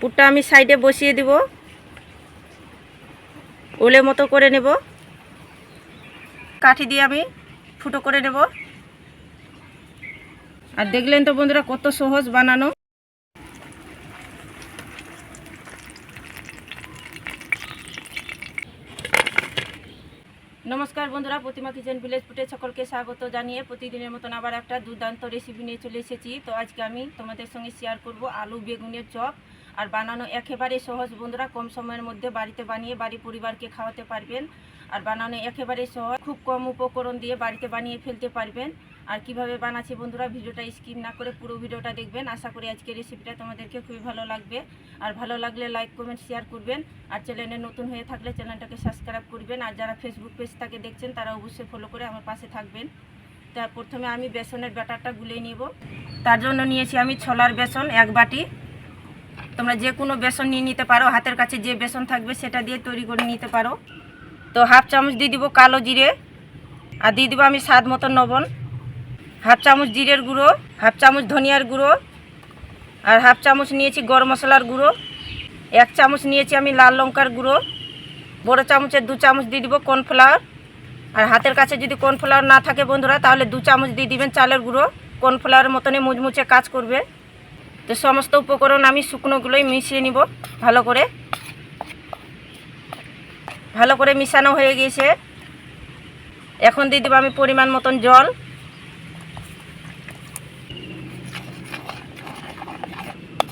পুরটা আমি সাইডে বসিয়ে দিব। ওলে মতো করে নেব। কাঠি দিয়ে আমি ফুটো করে নেব। আর দেখলেন তো বন্ধুরা কত সহজ বানানো। নমস্কার বন্ধুরা, প্রতিমা কিচেন ভিলেজ ফুটে সকলকে স্বাগত জানিয়ে প্রতিদিনের মতন আবার একটা দুর্দান্ত রেসিপি নিয়ে চলে এসেছি। তো আজকে আমি তোমাদের সঙ্গে শেয়ার করব আলু বেগুনের চপ। আর বানানো একেবারে সহজ। বন্ধুরা, কম সময়ের মধ্যে বাড়িতে বানিয়ে বাড়ি পরিবারকে খাওয়াতে পারবেন। আর বানানো একেবারে সহজ, খুব কম উপকরণ দিয়ে বাড়িতে বানিয়ে ফেলতে পারবেন। আর কীভাবে বানাচ্ছি বন্ধুরা, ভিডিওটা স্কিপ না করে পুরো ভিডিওটা দেখবেন। আশা করি আজকের রেসিপিটা তোমাদেরকে খুবই ভালো লাগবে। আর ভালো লাগলে লাইক কমেন্ট শেয়ার করবেন। আর চ্যানেলে নতুন হয়ে থাকলে চ্যানেলটাকে সাবস্ক্রাইব করবেন। আর যারা ফেসবুক পেজ থেকে দেখছেন, তারা অবশ্যই ফলো করে আমার পাশে থাকবেন। তা প্রথমে আমি বেসনের ব্যাটারটা গুলিয়ে নিব। তার জন্য নিয়েছি আমি ছোলার বেসন এক বাটি। তোমরা যে কোনো বেসন নিয়ে নিতে পারো, হাতের কাছে যে বেসন থাকবে সেটা দিয়ে তৈরি করে নিতে পারো। তো হাফ চামচ দিয়ে দিব কালো জিরে, আর দিয়ে দিব আমি স্বাদ মতো লবণ। হাফ চামচ জিরের গুঁড়ো, হাফ চামচ ধনিয়ার গুঁড়ো, আর হাফ চামচ নিয়েছি গরম মশলার গুঁড়ো। এক চামচ নিয়েছি আমি লাল লঙ্কার গুঁড়ো। বড় চামচের দু চামচ দিয়ে দিব কর্নফ্লাওয়ার। আর হাতের কাছে যদি কর্নফ্লাওয়ার না থাকে বন্ধুরা, তাহলে দু চামচ দিয়ে দিবেন চালের গুঁড়ো। কর্নফ্লাওয়ারের মতনই মুচমুচে কাজ করবে। তো সমস্ত উপকরণ আমি শুকনোগুলোই মিশিয়ে নিব, ভালো করে। ভালো করে মিশানো হয়ে গিয়েছে। এখন দিয়ে দেবো আমি পরিমাণ মতন জল।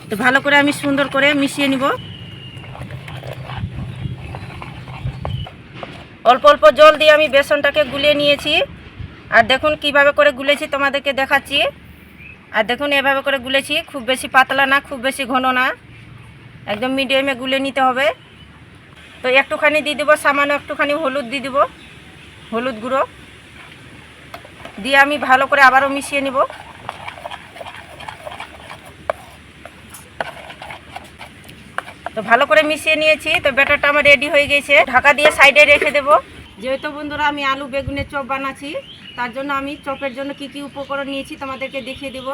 তো ভালো করে আমি সুন্দর করে মিশিয়ে নিব। অল্প অল্প জল দিয়ে আমি বেসনটাকে গুলিয়ে নিয়েছি। আর দেখুন কীভাবে করে গুলেছি, তোমাদেরকে দেখাচ্ছি। আর দেখুন, এভাবে করে গুলেছি। খুব বেশি পাতলা না, খুব বেশি ঘন না। একদম মিডিয়ামে গুলে নিতে হবে। তো একটুখানি দিয়ে দেবো, সামান্য একটুখানি হলুদ দিয়ে দেবো, হলুদ গুঁড়ো। দিয়ে আমি ভালো করে আবারও মিশিয়ে নিব। তো ভালো করে মিশিয়ে নিয়েছি। তো ব্যাটারটা আমার রেডি হয়ে গেছে। ঢাকা দিয়ে সাইডে রেখে দেবো। যেহেতু বন্ধুরা, আমি আলু বেগুনের চপ বানাচ্ছি, তার জন্য আমি চপের জন্য কি কি উপকরণ নিয়েছি তোমাদেরকে দেখিয়ে দেব।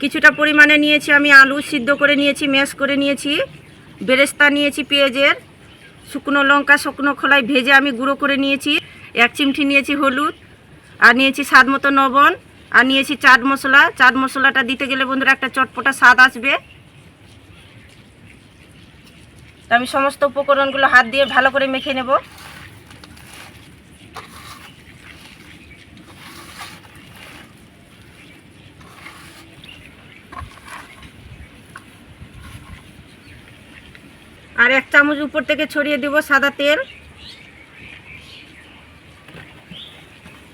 কিছুটা পরিমাণে নিয়েছি আমি আলু সিদ্ধ করে নিয়েছি, ম্যাশ করে নিয়েছি, বেরেস্তা নিয়েছি পেঁয়াজের, শুকনো লঙ্কা, শুকনো খোলায় ভেজে আমি গুঁড়ো করে নিয়েছি, এক চিমটি নিয়েছি হলুদ, আর নিয়েছি স্বাদ মতো লবণ, আর নিয়েছি চাট মশলা। চাট মশলাটা দিতে গেলে বন্ধুরা একটা চটপটা স্বাদ আসবে। আমি সমস্ত উপকরণগুলো হাত দিয়ে ভালো করে মেখে নেব। আর এক চামচ উপর থেকে ছড়িয়ে দেব সাদা তেল।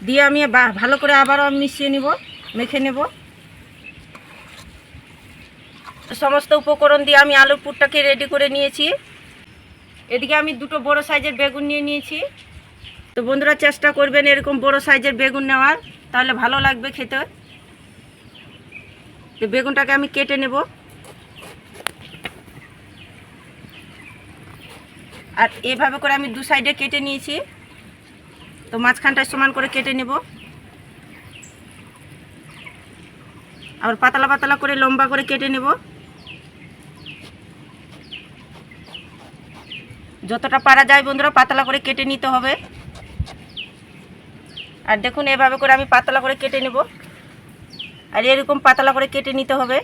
দিয়ে আমি ভালো করে আবারও মিশিয়ে নিব, মেখে নেব। সমস্ত উপকরণ দিয়ে আমি আলুর পুরটাকে রেডি করে নিয়েছি। এদিকে আমি দুটো বড় সাইজের বেগুন নিয়ে নিয়েছি। তো বন্ধুরা, চেষ্টা করবেন এরকম বড় সাইজের বেগুন নেওয়ার, তাহলে ভালো লাগবে খেতে। তো বেগুনটাকে আমি কেটে নেব। আর এভাবে করে আমি দু সাইডে কেটে নিয়েছি। তো মাঝখানটায় সমান করে কেটে নেব। আবার পাতলা পাতলা করে লম্বা করে কেটে নেব। যতটা পারা যায় বন্ধুরা, পাতলা করে কেটে নিতে হবে। আর দেখুন, এভাবে করে আমি পাতলা করে কেটে নেব। আর এরকম পাতলা করে কেটে নিতে হবে।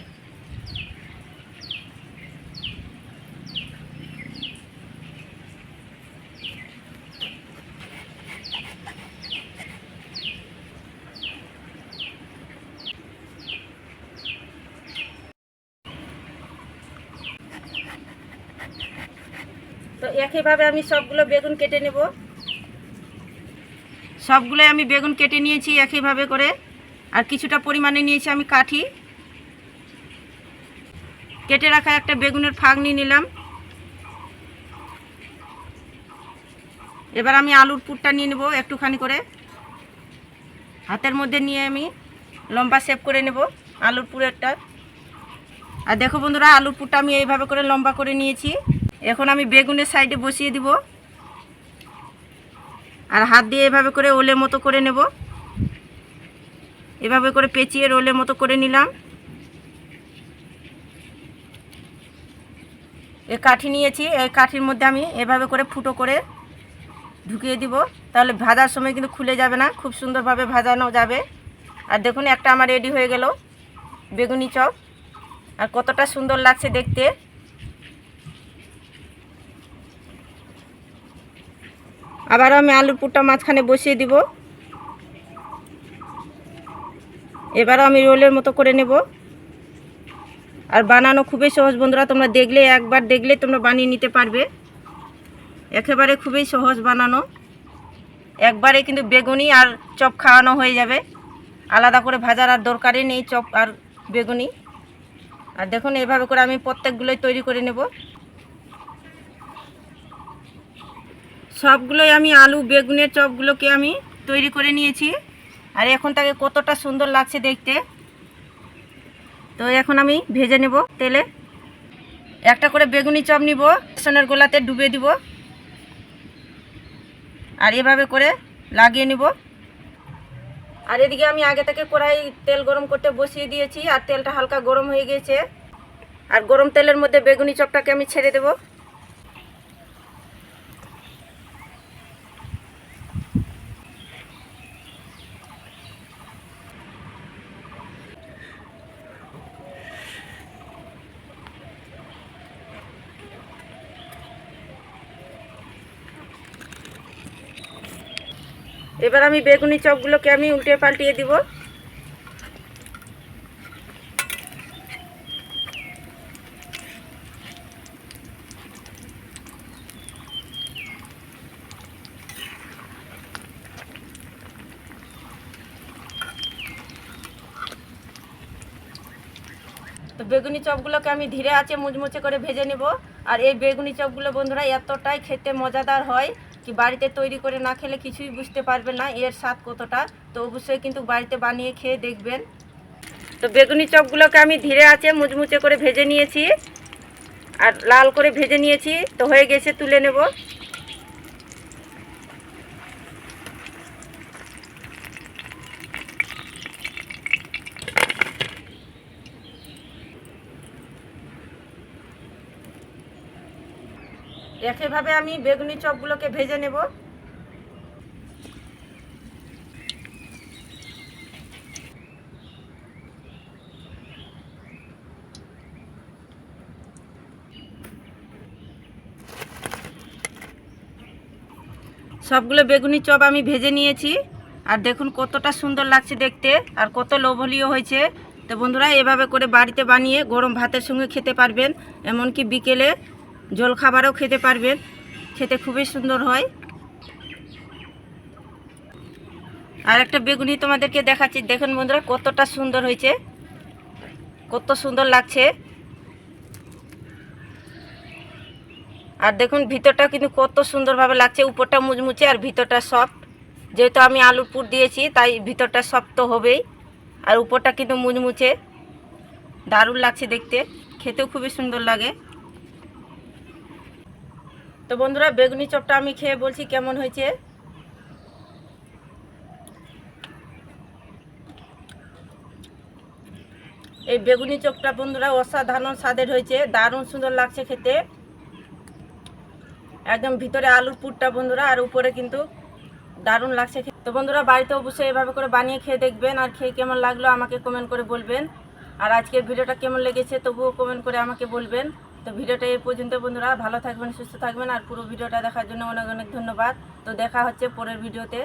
তো একইভাবে আমি সবগুলো বেগুন কেটে নেব। সবগুলো আমি বেগুন কেটে নিয়েছি একইভাবে করে। আর কিছুটা পরিমাণে নিয়েছি আমি কাঠি। কেটে রাখা একটা বেগুনের ফাঁক নিয়ে নিলাম। এবার আমি আলুর পুরটা নিয়ে নেব একটুখানি করে। হাতের মধ্যে নিয়ে আমি লম্বা শেপ করে নেব আলুর পুরেরটা। আর দেখো বন্ধুরা, আলুর পুরটা আমি এইভাবে করে লম্বা করে নিয়েছি। এখন আমি বেগুনের সাইডে বসিয়ে দিব। আর হাত দিয়ে এভাবে করে ওলে মতো করে নেব। এভাবে করে পেঁচিয়ে রোলের মতো করে নিলাম। এই কাঠি নিয়েছি, এই কাঠির মধ্যে আমি এভাবে করে ফুটো করে ঢুকিয়ে দিব। তাহলে ভাজার সময় কিন্তু খুলে যাবে না, খুব সুন্দরভাবে ভাজানো যাবে। আর দেখুন, একটা আমার রেডি হয়ে গেল, বেগুনি চপ। আর কতটা সুন্দর লাগছে দেখতে। আবারও আমি আলুর পুরটা মাঝখানে বসিয়ে দিব। এবারও আমি রোলের মতো করে নেব। আর বানানো খুবই সহজ বন্ধুরা, তোমরা দেখলে, একবার দেখলে তোমরা বানিয়ে নিতে পারবে। একেবারে খুবই সহজ বানানো। একবারে কিন্তু বেগুনি আর চপ খাওয়ানো হয়ে যাবে। আলাদা করে ভাজার আর দরকারই নেই চপ আর বেগুনি। আর দেখুন এইভাবে করে আমি প্রত্যেকগুলোই তৈরি করে নেব। সবগুলোই আমি আলু, বেগুনের চপগুলোকে আমি তৈরি করে নিয়েছি। আর এখন তাকে কতটা সুন্দর লাগছে দেখতে। তো এখন আমি ভেজে নেব তেলে। একটা করে বেগুনি চপ নিব, বেসনের গোলাতে ডুবে দিব। আর এভাবে করে লাগিয়ে নিব। আর এদিকে আমি আগে থেকে কড়াই তেল গরম করতে বসিয়ে দিয়েছি, আর তেলটা হালকা গরম হয়ে গিয়েছে আর গরম তেলের মধ্যে বেগুনি চপটাকে আমি ছেড়ে দেব। এবার আমি বেগুনি চপগুলোকে আমি উল্টে পাল্টিয়ে দিব। তো বেগুনি চপগুলোকে আমি ধীরে আছে মুচমুচে করে ভেজে নেব। আর এই বেগুনি চপগুলো বন্ধুরা এতটাই খেতে মজাদার হয়। কি বাড়িতে তৈরি করে না খেলে কিছুই বুঝতে পারবে না, এর স্বাদ কতটা? তো অবশ্যই কিন্তু বাড়িতে বানিয়ে খেয়ে দেখবেন। তো বেগুনি চপগুলোকে আমি ধীরে আছে মুচমুচে করে ভেজে নিয়েছি। আর লাল করে ভেজে নিয়েছি। তো হয়ে গেছে, তুলে নেব। একইভাবে আমি বেগুনি চপগুলোকে ভেজে নেব। সবগুলো বেগুনি চপ আমি ভেজে নিয়েছি। আর দেখুন কতটা সুন্দর লাগছে দেখতে আর কত লোভনীয় হয়েছে। তো বন্ধুরা, এভাবে করে বাড়িতে বানিয়ে গরম ভাতের সঙ্গে খেতে পারবেন। এমনকি বিকেলে জল খাবারও খেতে পারবেন। খেতে খুবই সুন্দর হয়। আর একটা বেগুনি তোমাদেরকে দেখাচ্ছি। দেখুন বন্ধুরা, কতটা সুন্দর হয়েছে। কত সুন্দর লাগছে। আর দেখুন ভিতরটা কিন্তু কত সুন্দরভাবে লাগছে। উপরটা মুচমুচে আর ভিতরটা সফট যেহেতু আমি আলুর পুর দিয়েছি, তাই ভিতরটা সফট তো হবেই। আর উপরটা কিন্তু মুচমুচে। দারুণ লাগছে দেখতে। খেতেও খুবই সুন্দর লাগে। তো বন্ধুরা, বেগুনি চপটা আমি খেয়ে বলছি কেমন হয়েছে? এই বেগুনি চপটা বন্ধুরা অসাধারণ স্বাদের হয়েছে, দারুণ সুন্দর লাগছে খেতে। একদম ভিতরে আলুর পুরটা বন্ধুরা, আর উপরে কিন্তু দারুণ লাগছে খেতে। তো বন্ধুরা, বাড়িতে অবশ্যই এভাবে করে বানিয়ে খেয়ে দেখবেন, আর খেয়ে কেমন লাগল আমাকে কমেন্ট করে বলবেন। আর আজকের ভিডিওটা কেমন লেগেছে তবুও কমেন্ট করে আমাকে বলবেন। তো ভিডিওটা এই পর্যন্ত, বন্ধুরা। ভালো থাকবেন, সুস্থ থাকবেন। আর পুরো ভিডিওটা দেখার জন্য অনেক অনেক ধন্যবাদ। তো দেখা হচ্ছে পরের ভিডিওতে।